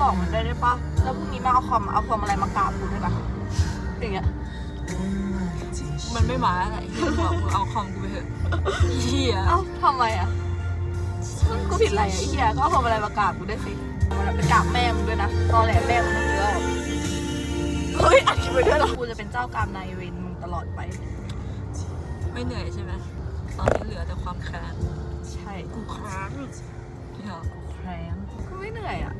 บอกมันได้ด้วยปะแล้วพรุ่งนี้มาเอาคอมเอาพวงมาลัยมากราบกูได้ปะอย่างเงี้ยมันไม่มาอะไรบอกมึงเอาคอมกูไปเถอะเฮียเอ้าทำไมอะกูผิดอะไรอะไอ้เฮียก็เอาพวงมาลัยมากราบกูได้วยสิมันไปกราบแม่มึงด้วยนะตอแหลแม่มึงเยอะเฮ้ยอัดคลิปไปด้วยเหรอกูจะเป็นเจ้ากรรมนายเวรมึงตลอดไป ไม่เหนื่อยใช่ไหมตอนนี้เหลือแต่ความแค้นใช่กูค้างเฮียแครมก็ไม่เหนื่อยอะ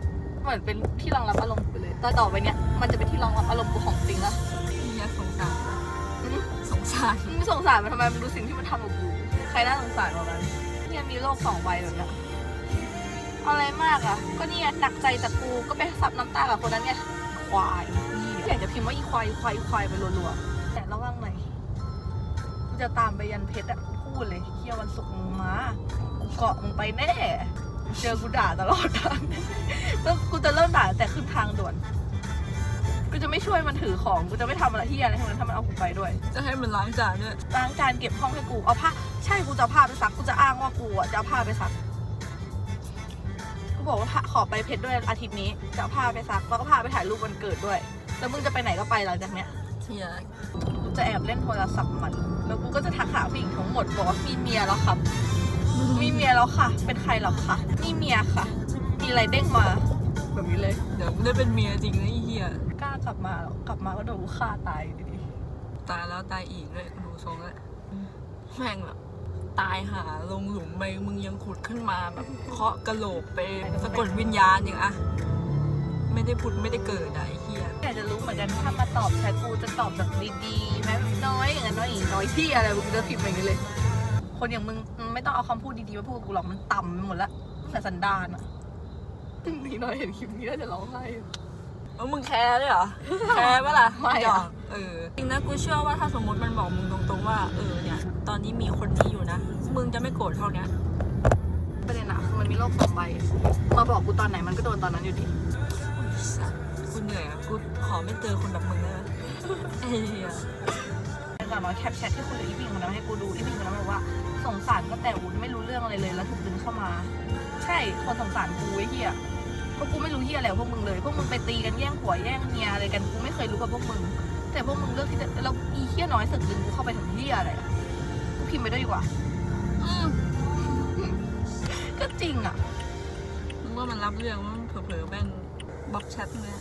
เหมือนเป็นที่รองรับอารมณ์กูเลยต่อต่อไปเนี้ยมันจะเป็นที่รองรับอารมณ์กูของจริงละเฮียสงสารอืมสงสารมึงไม่สงสารมันทำไมมึงดูสิ่งที่มันทำกับกูใครน่าสงสารกว่ากันเนี่ยมีโลกสองใบแบบเนี้ยเอาอะไรมากอะ ก็นี่ไงหนักใจจากกูก็ไปซับน้ำตากับคนนั้นไงควายนี่อยากจะพิมพ์ว่าอีควายอีควายอีควายไปรัวๆแต่ระวังหน่อยกูจะตามไปยันเพชรอะพูดเลยเที่ยววันศุกร์มึงมากูเกาะมึงไปแน่ เจอกูด่าตลอดทางแล้วกูจะเริ่มด่าแต่ขึ้นทางด่วน กูจะไม่ช่วยมันถือของ กูจะไม่ทำอะไรที่อะไรทั้งนั้นถ้ามันเอากูไปด้วย จะให้มันล้างจานด้วยล้างจานเก็บห้องให้กู เอาผ้า ใช่ กูจะเอาผ้าไปซัก กูจะอ้างว่ากูอะจะเอาผ้าไปซัก กูบอกว่าผ้าขอไปเพชรด้วยอาทิตย์นี้ จะเอาผ้าไปซัก แล้วก็พาไปถ่ายรูปวันเกิดด้วย แล้วมึงจะไปไหนก็ไปหลังจากเนี้ยเฮียกูจะแอบเล่นโทรศัพท์มัน แล้วกูก็จะทักหาผู้หญิงทั้งหมดบอกว่ามีเมียแล้วครับ มีเมียแล้วค่ะ เป็นใครหรอคะมีเมียค่ะ มีอะไรเด้งมา แบบนี้เลย เดี๋ยวมึงได้เป็นเมียจริงนะไอ้เฮียกล้ากลับมาหรอกกลับมาก็โดนกูฆ่าตายอยู่ดีตายแล้วตายอีกด้วยดูทรงแล้วแม่งแบบตายหาลงหลุมไปมึงยังขุดขึ้นมาแบบเคาะกระโหลกไปสะกดวิญญาณอย่างอะไม่ได้ผุดไม่ได้เกิดอะไอ้เฮียอยากจะรู้เหมือนกันถ้ามาตอบแชทกูจะตอบแบบดีๆไหมแบบน้อยอย่างนั้นน้อยอีกน้อยที่อะไรกูจะพิมพ์อย่างนี้เลย คนอย่างมึงมึงไม่ต้องเอาคำพูดดีๆมาพูดกับกูหรอกมันต่ำไปหมดละตั้งแต่สันดานอะนี่น้อยเห็นคลิปนี้แล้วจะร้องไห้อยู่เออมึงแคร์ด้วยเหรอ แคร์ปะล่ะไม่อะ หยอกเออ จริงนะกูเชื่อว่าถ้าสมมติมันบอกมึงตรงๆว่า เออเนี่ย ตอนนี้มีคนนี้อยู่นะ มึงจะไม่โกรธเท่าเนี้ยประเด็นอะคือมันมีโลกสองใบมาบอกกูตอนไหนมันก็โดนตอนนั้นอยู่ดีสัสกูเหนื่อยอะกูขอไม่เจอคนแบบมึงได้ไหมไอ้เหี้ย ก่อนน้อยแคปแชทที่คุยกับอีพิงคนนั้นให้กูดูอีพิงคนนั้นบอกว่าสงสารก็แต่วุ้นไม่รู้เรื่องอะไรเลยแล้วถูกดึงเข้ามา ใช่คนสงสารกูไอ้เหี้ยเพราะกูไม่รู้เหี้ยอะไรกับพวกมึงเลย พวกมึงไปตีกันแย่งผัวแย่งเมียอะไรกันกูไม่เคยรู้กับพวกมึง แต่พวกมึงเลือกที่จะแล้วอีเหี้ยน้อยสึกดึงกูเข้าไปถึงเหี้ยอะไรอะกูพิมพ์ไปด้วยดีกว่าอืมก็จริงอะมึงว่ามันรับเรื่องว่ามันเผลอๆแม่งบล็อกแชทเนี่ย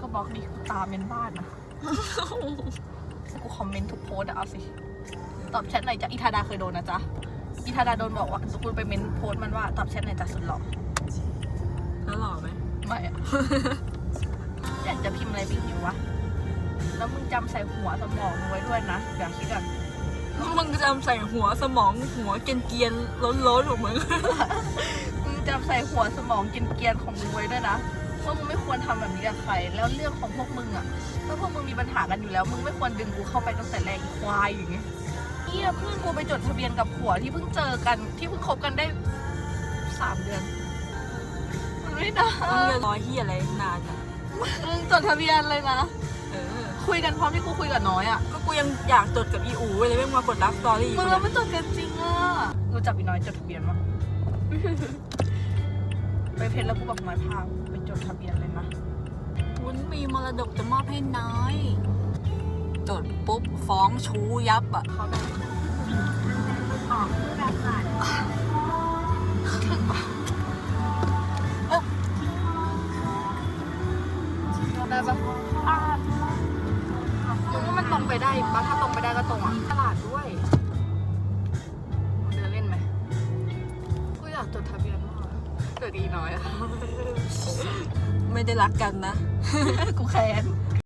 ก็บล็อกดิกูตามเป็นบ้านนะ กูคอมเมนต์ทุกโพสต์อะเอาสิ ตอบแชทหน่อยจ้ะอีธาดาเคยโดนนะจ๊ะอีธาดาโดนบอกว่ากูไปเมนโพสต์มันว่าตอบแชทหน่อยจ้ะสุดหล่อแล้วหล่อไหมไม่อะ อยากจะพิมพ์อะไรไปอยู่วะ แล้วมึงจำใส่หัวสมองมึงไว้ด้วยนะเดี๋ยวคิดก่อนมึงจำใส่หัวสมองหัวเกรียนๆล้นๆของมึง มึงจำใส่หัวสมองกินเกรียนๆของมึงไว้ด้วยนะ ว่ามึงไม่ควรทำแบบนี้กับใคร แล้วเรื่องของพวกมึงอะถ้าพวกมึงมีปัญหากันอยู่แล้ว มึงไม่ควรดึงกูเข้าไปตั้งแต่แรกอีควายอย่างเงี้ยเฮียเพื่อนกูไปจดทะเบียนกับผัวที่เพิ่งเจอกันที่เพิ่งคบกันได้สามเดือนมันไม่ได้มึงจะรอเฮียอะไรนานอะมึงจดทะเบียนเลยนะเออคุยกันพร้อมที่กูคุยกับน้อยอะก็กูยังอยากจดกับอีอูเลยไม่มากดรับสตอรี่มึงเราไม่จดกันจริงอะรู้จักอีน้อยจดทะเบียนมั้ยไปเพชรแล้วกูบอกน้อยพาไปจ ดทะเบียนเลยนะวุ้นมีมรดกจะมอบให้น้อยจดปุ๊บฟ้องชูยับอะเขาได้ออกแบบไหนได้ปะมึงว่ามันตรงไปได้ปะถ้าตรงไปได้ก็ตรงอะตลาดด้วย เดินเล่นไหมกูอยากจดทะเบียนมาก เกิดอีน้อยอะ ไม่ได้รักกันนะ กูแค้น